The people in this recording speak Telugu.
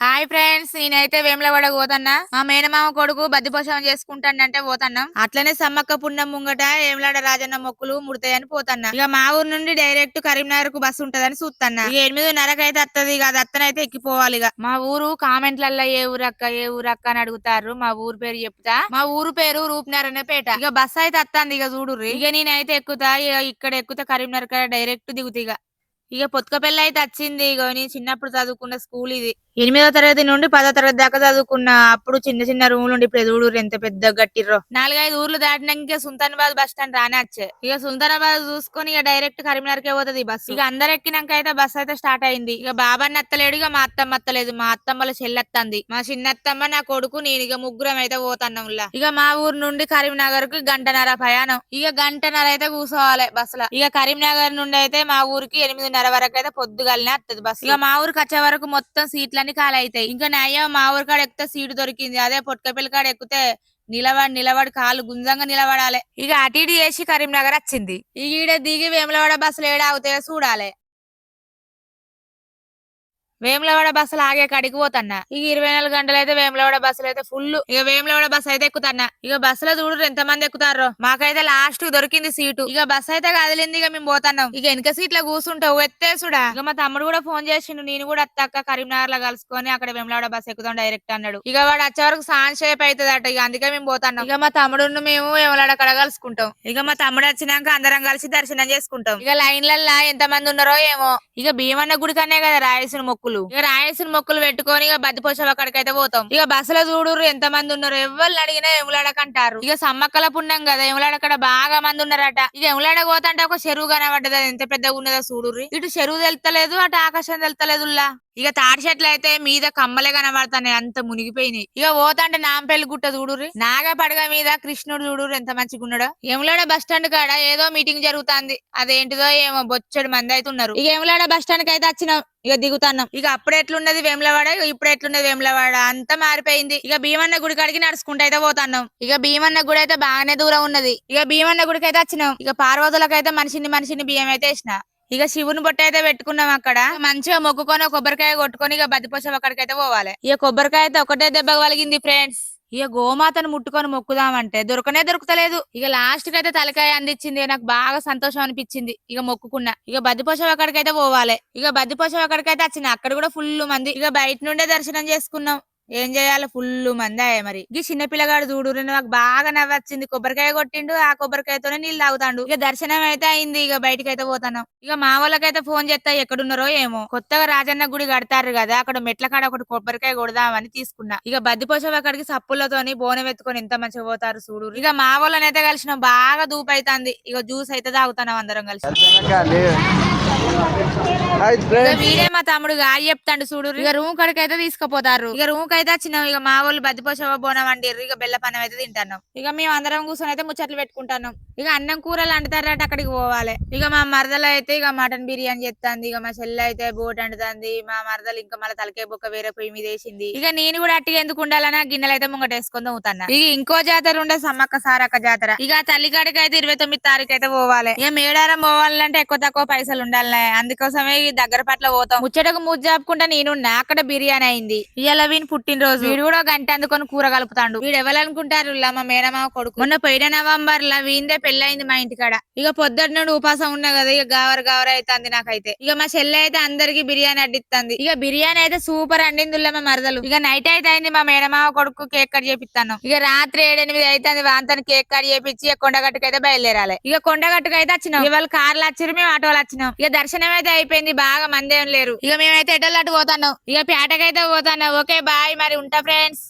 హాయ్ ఫ్రెండ్స్ నేనైతే వేములవాడ పోతన్నా. మా మేనమామ కొడుకు బద్దిపోషం చేసుకుంటానంటే పోతన్నాం. అట్లనే సమ్మక్క పుణ్యం ముంగట వేములాడ రాజన్న మొక్కులు ముడతాయని పోతన్నా. ఇక మా ఊరు నుండి డైరెక్ట్ కరీంనగర్కు బస్సు ఉంటదని చూస్తున్నా ఇక ఎనిమిదిన్నరకు అయితే అత్తది ఇక అది అత్తనైతే ఎక్కిపోవాలి ఇక. మా ఊరు కామెంట్లల్లో ఏ ఊరక్క ఏ ఊరక్క అని అడుగుతారు మా ఊరు పేరు చెప్తా. మా ఊరు పేరు రూప్నారనే పేట ఇక బస్సు అయితే అత్తంది ఇక చూడు ఇక నేనైతే ఎక్కుతా ఇక ఇక్కడ ఎక్కుతా కరీంనగర్ డైరెక్ట్ దిగుతా ఇక. ఇక పొత్తుకపల్లి అయితే వచ్చింది ఇగో. నేను చిన్నప్పుడు చదువుకున్న స్కూల్ ఇది. ఎనిమిదో తరగతి నుండి పదో తరగతి దాకా చదువుకున్న. అప్పుడు చిన్న చిన్న రూములు ఉండి. ఇప్పుడు ఊరు ఎంత పెద్ద గట్టిర్రో. నాలుగైదు ఊర్లు దాటినాక సుల్తానాబాద్ బస్ స్టాండ్ రానే వచ్చే. ఇక సుల్తానాబాద్ చూసుకొని ఇక డైరెక్ట్ కరీంనగర్కే పోతుంది బస్ ఇక అందరు ఎక్కినాక అయితే బస్ అయితే స్టార్ట్ అయింది. ఇక బాబాన్ని అత్తలేడు. ఇక మా అత్తమ్మ అత్తలేదు. మా అత్తమ్మల చెల్లెత్తంది మా చిన్నత్తమ్మ నా కొడుకు నేను ఇక ముగ్గురం అయితే పోతున్నాంలా ఇక మా ఊరు నుండి కరీంనగర్కు గంటన్నర ప్రయాణం. ఇక గంటన్నర అయితే కూర్చోవాలి లో ఇక కరీంనగర్ నుండి అయితే మా ఊరికి ఎనిమిదిన్నర వరకు అయితే పొద్దుగాలనే వస్తుంది బస్సు. ఇక మా ఊరికి వచ్చే వరకు మొత్తం సీట్లన్నీ ఖాళీ అవుతాయి ఇంకా నయ్యో మా ఊరి కాడ ఎక్కితే సీటు దొరికింది. అదే పొట్కపల్లి కాడ ఎక్కితే నిలబడి నిలబడి కాలు గుంజంగా నిలబడాలి. ఇక అటు ఇటు చేసి కరీంనగర్ వచ్చింది. ఇక ఈడ దిగి వేములవాడ బస్సులు ఏడా అవుతాయో చూడాలి. వేములవాడ బస్సులు ఆగే కాడికి పోతన్నా. ఇక ఇరవై నాలుగు గంటలు అయితే వేములవాడ బస్సులు అయితే ఫుల్ ఇక వేములవాడ బస్సు అయితే ఎక్కుతన్నా. ఇక బస్సులో చూడు ఎంత మంది ఎక్కుతారో మాకైతే లాస్ట్ దొరికింది సీటు ఇక బస్సు అయితే కదిలింది ఇక మేము పోతున్నాం. ఇక వెనక సీట్లో కూర్చుంటావు ఎత్తేసుడా ఇక మా తమ్ముడు కూడా ఫోన్ చేసిండు. నేను కూడా అత్తక్క కరీంనగర్లో కలుసుకొని అక్కడ వేములవాడ బస్సు ఎక్కుతాం డైరెక్ట్ అన్నాడు. ఇక వాడు వచ్చే వరకు సాన్ షేప్ అవుతుంది ఇక అందుకే మేము పోతున్నాం. ఇక మా తమ్ముడు మేము వేములవాడ అక్కడ కలుసుకుంటాం. ఇక మా తమ్ముడు వచ్చినాక అందరం కలిసి దర్శనం చేసుకుంటాం. ఇక లైన్లల్లా ఎంత మంది ఉన్నారో ఏమో. ఇక భీమన్న గుడి కనే కదా రాయసిన మొక్కులు. ఇక రాయసిన మొక్కులు పెట్టుకొని ఇక బద్దిపోసావు అక్కడికైతే పోతాం. ఇక బస్సులో చూడురు ఎంత మంది ఉన్నారు. ఎవరు అడిగినా ఎములాడకంటారు ఇక సమ్మక్కల పుణ్యం కదా. ఎములాడ అక్కడ బాగా మంది ఉన్నారట. ఇక ఎములాడ పోతంటే ఒక చెరువు కనబడ్డది. అది ఎంత పెద్దగా ఉన్నదా చూడుర్రి. ఇటు చెరువు తెలుతలేదు అటు ఆకాశం తెలుతలేదు ఇక తాడి చెట్లు అయితే మీద కమ్మలే కనబడతాయి అంత మునిగిపోయినాయి. ఇక పోతాంటే నాంపల్లి గుట్ట చూడుర్రి. నాగపడగ మీద కృష్ణుడు చూడురు ఎంత మంచిగా ఉన్నాడో. ఎములాడ బస్ స్టాండ్ కాడ ఏదో మీటింగ్ జరుగుతుంది. అదేంటిదో ఏమో బొచ్చడు మంది అయితే ఉన్నారు. ఇక ఎములాడ బస్ స్టాండ్కి అయితే వచ్చినాం. ఇక దిగుతున్నాం. ఇక అప్పుడు ఎట్లున్నది వేములవాడ? ఇప్పుడు ఎట్లున్నది వేములవాడ? అంతా మారిపోయింది. ఇక భీమన్న గుడి కాడికి నడుచుకుంటూ అయితే పోతున్నాం. ఇక భీమన్న గుడి అయితే బాగానే దూరం ఉన్నది. ఇక భీమన్న గుడికి అయితే వచ్చినాం. ఇక పార్వతులకైతే మనిషిని మనిషిని బియ్యం అయితే వేసిన. ఇక శివుని బొట్ట అయితే పెట్టుకున్నాం అక్కడ. మంచిగా మొక్కుకొని కొబ్బరికాయ కొట్టుకొని ఇక బతిపోసం అక్కడికైతే పోవాలి. ఇక కొబ్బరికాయ అయితే ఒకటే దెబ్బ కలిగింది ఫ్రెండ్స్ ఇక గోమాతను ముట్టుకొని మొక్కుదామంటే దొరకనే దొరకతలేదు. ఇక లాస్ట్కి అయితే తలకాయ అందించింది నాకు బాగా సంతోషం అనిపించింది. ఇక మొక్కుకున్నా. ఇక బద్దిపోషం అక్కడికైతే పోవాలి. ఇక బద్దిపోషం అక్కడికైతే వచ్చిన. అక్కడ కూడా ఫుల్ మంది. ఇక బయట నుండే దర్శనం చేసుకున్నాం. ఏం చేయాలి ఫుల్ మంది అయ్యా మరి. ఈ చిన్న పిల్లగాడు చూడు నాకు బాగా నవ్వచ్చింది కొబ్బరికాయ కొట్టిండు ఆ కొబ్బరికాయతోనే నీళ్ళు తాగుతాడు. ఇక దర్శనం అయితే అయింది ఇక బయటకి అయితే పోతాను. ఇక మా వాళ్ళకైతే ఫోన్ చేస్తా ఎక్కడున్నారో ఏమో. కొత్తగా రాజన్న గుడి కడతారు కదా అక్కడ మెట్ల కాడ ఒకటి కొబ్బరికాయ కొడదామని తీసుకున్నా. ఇక బద్దిపోషం అక్కడికి సప్పులతోని బోనం ఎత్తుకొని ఎంత మంచిగా పోతారు చూడు. ఇక మా వాళ్ళనైతే కలిసిన బాగా దూపు అవుతుంది ఇక జ్యూస్ అయితే తాగుతాం అందరం కలిసి. వీడే మా తమ్ముడు గాలి చెప్తాడు చూడు. ఇక రూమ్ కడికి అయితే తీసుకుపోతారు. ఇక రూమ్కి అయితే వచ్చినాం. ఇక మా వాళ్ళు బద్దిపోసవ బోనం వండిర్రు ఇక బెల్ల పన్నం అయితే తింటాను ఇక మేము అందరం కూర్చొని అయితే ముచ్చట్లు పెట్టుకుంటాను ఇక అన్నం కూరలు అంటారట అక్కడికి పోవాలి. ఇక మా మరదలు అయితే ఇక మటన్ బిర్యానీ చేస్తుంది ఇక మా చెల్లె అయితే బోట్ అంటుంది మా మరదలు ఇంకా మళ్ళీ తలకాయ బొక్క వేరే పొయ్యి మీద వేసింది. ఇక నేను కూడా అట్టిగా ఎందుకు ఉండాలన్నా గిన్నెలు అయితే ముంగట వేసుకొని ఇక ఇంకో జాతర ఉండే సమ్మక్క సారక్క జాతర. ఇక తల్లికాడికి అయితే ఇరవై తొమ్మిది తారీఖు అయితే పోవాలి. ఇక మేడారం పోవాలంటే ఎక్కువ తక్కువ పైసలు ఉండాలి అందుకోసమే ఈ దగ్గర పట్ల పోతాం. ముచ్చటకు ముద్దు జాపుకుంటా నేనున్నా అక్కడ బిర్యానీ అయింది. ఇవాళ వీని పుట్టినరోజు. వీడు కూడా గంట అందుకొని కూర కలుపుతాడు. వీడు ఎవరనుకుంటారు మా మేనమామ కొడుకు. మొన్న పోయిన నవంబర్ లా వీందే పెళ్ళైంది మా ఇంటికాడ. ఇక పొద్దున్న నుండి ఉపాసం ఉన్నా కదా ఇక గావర గావర అవుతుంది నాకైతే. ఇక మా చెల్లె అయితే అందరికి బిర్యానీ అడ్డిస్తుంది ఇక బిర్యానీ అయితే సూపర్ అండింది మా మరదలు. ఇక నైట్ అయితే అయింది మా మేడమావ కొడుకు కేక్ కట్ చేపిస్తాను ఇక రాత్రి ఏడెనిమిది అయితే వాంతని కేక్ కట్ చేపించి ఇక కొండగట్టుకు అయితే బయలుదేరాలి. ఇక కొండగట్టుకు అయితే వచ్చినాం ఇవాళ కార్లు వచ్చిరు మేము ఆటోలు వచ్చినాం. ఇక దర్శనం అయితే అయిపోయింది బాగా మంది ఏం లేరు. ఇక మేమైతే ఎటోళ్ళు అటు పోతాను ఇక పేటకైతే పోతాను ఓకే బాయ్ మరి ఉంటా ఫ్రెండ్స్.